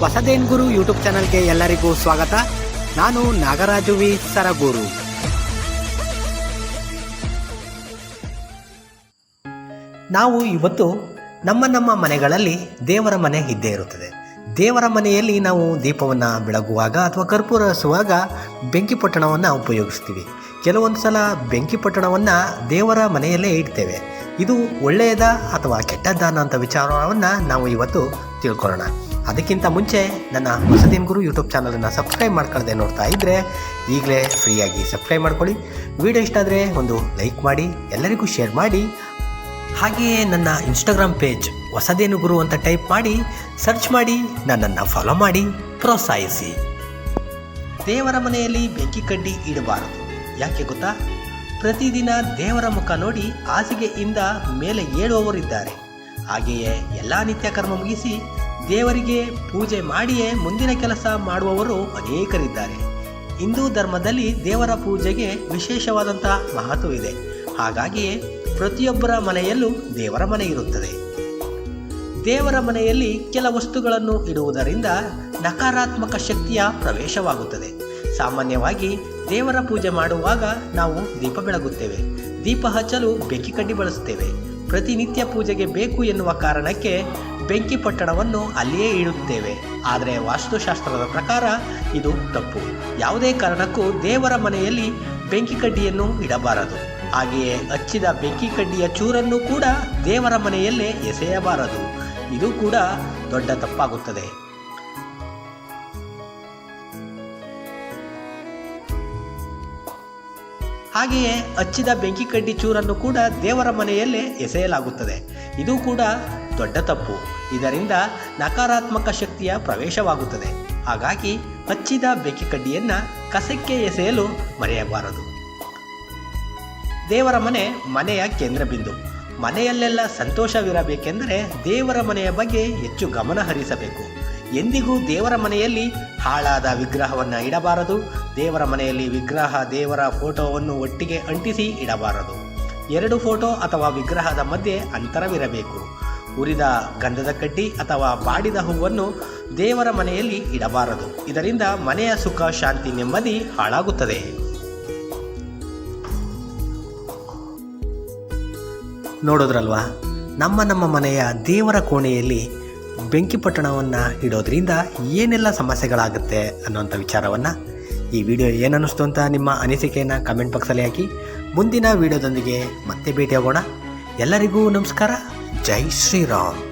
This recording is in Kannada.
ಹೊಸದೇನ್ ಗುರು ಯೂಟ್ಯೂಬ್ ಚಾನಲ್ಗೆ ಎಲ್ಲರಿಗೂ ಸ್ವಾಗತ. ನಾನು ನಾಗರಾಜು ವಿ ಸರಗೂರು. ನಾವು ಇವತ್ತು ನಮ್ಮ ನಮ್ಮ ಮನೆಗಳಲ್ಲಿ ದೇವರ ಮನೆ ಇದ್ದೇ ಇರುತ್ತದೆ. ದೇವರ ಮನೆಯಲ್ಲಿ ನಾವು ದೀಪವನ್ನು ಬೆಳಗುವಾಗ ಅಥವಾ ಕರ್ಪೂರ ಹಸುವಾಗ ಬೆಂಕಿ ಪೊಟ್ಟಣವನ್ನು ಉಪಯೋಗಿಸ್ತೀವಿ. ಕೆಲವೊಂದು ಸಲ ಬೆಂಕಿ ಪೊಟ್ಟಣವನ್ನು ದೇವರ ಮನೆಯಲ್ಲೇ ಇಡ್ತೇವೆ. ಇದು ಒಳ್ಳೆಯದ ಅಥವಾ ಕೆಟ್ಟದ್ದ ಅನ್ನೋಂಥ ವಿಚಾರವನ್ನು ನಾವು ಇವತ್ತು ತಿಳ್ಕೊಳ್ಳೋಣ. ಅದಕ್ಕಿಂತ ಮುಂಚೆ ನನ್ನ ಹೊಸದಿನ ಗುರು ಯೂಟ್ಯೂಬ್ ಚಾನಲನ್ನು ಸಬ್ಸ್ಕ್ರೈಬ್ ಮಾಡ್ಕೊಳ್ಳದೆ ನೋಡ್ತಾ ಇದ್ದರೆ ಈಗಲೇ ಫ್ರೀಯಾಗಿ ಸಬ್ಸ್ಕ್ರೈಬ್ ಮಾಡ್ಕೊಳ್ಳಿ. ವಿಡಿಯೋ ಇಷ್ಟ ಆದರೆ ಒಂದು ಲೈಕ್ ಮಾಡಿ, ಎಲ್ಲರಿಗೂ ಶೇರ್ ಮಾಡಿ. ಹಾಗೆಯೇ ನನ್ನ ಇನ್ಸ್ಟಾಗ್ರಾಮ್ ಪೇಜ್ ಹೊಸದೇನು ಗುರು ಅಂತ ಟೈಪ್ ಮಾಡಿ ಸರ್ಚ್ ಮಾಡಿ, ನನ್ನನ್ನು ಫಾಲೋ ಮಾಡಿ, ಪ್ರೋತ್ಸಾಹಿಸಿ. ದೇವರ ಮನೆಯಲ್ಲಿ ಬೆಂಕಿ ಕಡ್ಡಿ ಇಡಬಾರದು. ಯಾಕೆ ಗೊತ್ತಾ? ಪ್ರತಿದಿನ ದೇವರ ಮುಖ ನೋಡಿ ಹಾಸಿಗೆಯಿಂದ ಮೇಲೆ ಏಳುವವರಿದ್ದಾರೆ. ಹಾಗೆಯೇ ಎಲ್ಲ ನಿತ್ಯ ಕರ್ಮ ಮುಗಿಸಿ ದೇವರಿಗೆ ಪೂಜೆ ಮಾಡಿಯೇ ಮುಂದಿನ ಕೆಲಸ ಮಾಡುವವರು ಅನೇಕರಿದ್ದಾರೆ. ಹಿಂದೂ ಧರ್ಮದಲ್ಲಿ ದೇವರ ಪೂಜೆಗೆ ವಿಶೇಷವಾದಂಥ ಮಹತ್ವ ಇದೆ ಹಾಗಾಗಿಯೇ ಪ್ರತಿಯೊಬ್ಬರ ಮನೆಯಲ್ಲೂ ದೇವರ ಮನೆ ಇರುತ್ತದೆ. ದೇವರ ಮನೆಯಲ್ಲಿ ಕೆಲ ವಸ್ತುಗಳನ್ನು ಇಡುವುದರಿಂದ ನಕಾರಾತ್ಮಕ ಶಕ್ತಿಯ ಪ್ರವೇಶವಾಗುತ್ತದೆ. ಸಾಮಾನ್ಯವಾಗಿ ದೇವರ ಪೂಜೆ ಮಾಡುವಾಗ ನಾವು ದೀಪ ಬೆಳಗುತ್ತೇವೆ. ದೀಪ ಹಚ್ಚಲು ಬೆಕ್ಕಿ ಕಡ್ಡಿ ಬಳಸುತ್ತೇವೆ. ಪ್ರತಿನಿತ್ಯ ಪೂಜೆಗೆ ಬೇಕು ಎನ್ನುವ ಕಾರಣಕ್ಕೆ ಬೆಂಕಿ ಪಟ್ಟಣವನ್ನು ಅಲ್ಲಿಯೇ ಇಡುತ್ತೇವೆ. ಆದರೆ ವಾಸ್ತುಶಾಸ್ತ್ರದ ಪ್ರಕಾರ ಇದು ತಪ್ಪು. ಯಾವುದೇ ಕಾರಣಕ್ಕೂ ದೇವರ ಮನೆಯಲ್ಲಿ ಬೆಂಕಿ ಕಡ್ಡಿಯನ್ನು ಇಡಬಾರದು. ಹಾಗೆಯೇ ಹಚ್ಚಿದ ಬೆಂಕಿ ಕಡ್ಡಿಯ ಚೂರನ್ನು ಕೂಡ ದೇವರ ಮನೆಯಲ್ಲೇ ಎಸೆಯಬಾರದು. ಇದು ಕೂಡ ದೊಡ್ಡ ತಪ್ಪಾಗುತ್ತದೆ. ಹಾಗೆಯೇ ಹಚ್ಚಿದ ಬೆಂಕಿ ಕಡ್ಡಿ ಚೂರನ್ನು ಕೂಡ ದೇವರ ಮನೆಯಲ್ಲೇ ಎಸೆಯಲಾಗುತ್ತದೆ. ಇದು ಕೂಡ ದೊಡ್ಡ ತಪ್ಪು. ಇದರಿಂದ ನಕಾರಾತ್ಮಕ ಶಕ್ತಿಯ ಪ್ರವೇಶವಾಗುತ್ತದೆ. ಹಾಗಾಗಿ ಹಚ್ಚಿದ ಬೆಂಕಿ ಕಡ್ಡಿಯನ್ನು ಕಸಕ್ಕೆ ಎಸೆಯಲು ಮರೆಯಬಾರದು. ದೇವರ ಮನೆ ಮನೆಯ ಕೇಂದ್ರ ಬಿಂದು ಮನೆಯಲ್ಲೆಲ್ಲ ಸಂತೋಷವಿರಬೇಕೆಂದರೆ ದೇವರ ಮನೆಯ ಬಗ್ಗೆ ಹೆಚ್ಚು ಗಮನ ಹರಿಸಬೇಕು. ಎಂದಿಗೂ ದೇವರ ಮನೆಯಲ್ಲಿ ಹಾಳಾದ ವಿಗ್ರಹವನ್ನು ಇಡಬಾರದು. ದೇವರ ಮನೆಯಲ್ಲಿ ವಿಗ್ರಹ ದೇವರ ಫೋಟೋವನ್ನು ಒಟ್ಟಿಗೆ ಅಂಟಿಸಿ ಇಡಬಾರದು. ಎರಡು ಫೋಟೋ ಅಥವಾ ವಿಗ್ರಹದ ಮಧ್ಯೆ ಅಂತರವಿರಬೇಕು. ಉರಿದ ಗಂಧದ ಕಡ್ಡಿ ಅಥವಾ ಬಾಡಿದ ಹೂವನ್ನು ದೇವರ ಮನೆಯಲ್ಲಿ ಇಡಬಾರದು. ಇದರಿಂದ ಮನೆಯ ಸುಖ, ಶಾಂತಿ, ನೆಮ್ಮದಿ ಹಾಳಾಗುತ್ತದೆ. ನೋಡೋದ್ರಲ್ವಾ? ನಮ್ಮ ನಮ್ಮ ಮನೆಯ ದೇವರ ಕೋಣೆಯಲ್ಲಿ ಬೆಂಕಿ ಪಟ್ಟಣವನ್ನು ಇಡೋದ್ರಿಂದ ಏನೆಲ್ಲ ಸಮಸ್ಯೆಗಳಾಗುತ್ತೆ ಅನ್ನೋಂಥ ವಿಚಾರವನ್ನು ಈ ವಿಡಿಯೋ ಏನನ್ನಿಸ್ತು ಅಂತ ನಿಮ್ಮ ಅನಿಸಿಕೆಯನ್ನು ಕಮೆಂಟ್ ಬಾಕ್ಸಲ್ಲಿ ಹಾಕಿ. ಮುಂದಿನ ವಿಡಿಯೋದೊಂದಿಗೆ ಮತ್ತೆ ಭೇಟಿಯಾಗೋಣ. ಎಲ್ಲರಿಗೂ ನಮಸ್ಕಾರ. ಜೈ ಶ್ರೀರಾಮ್.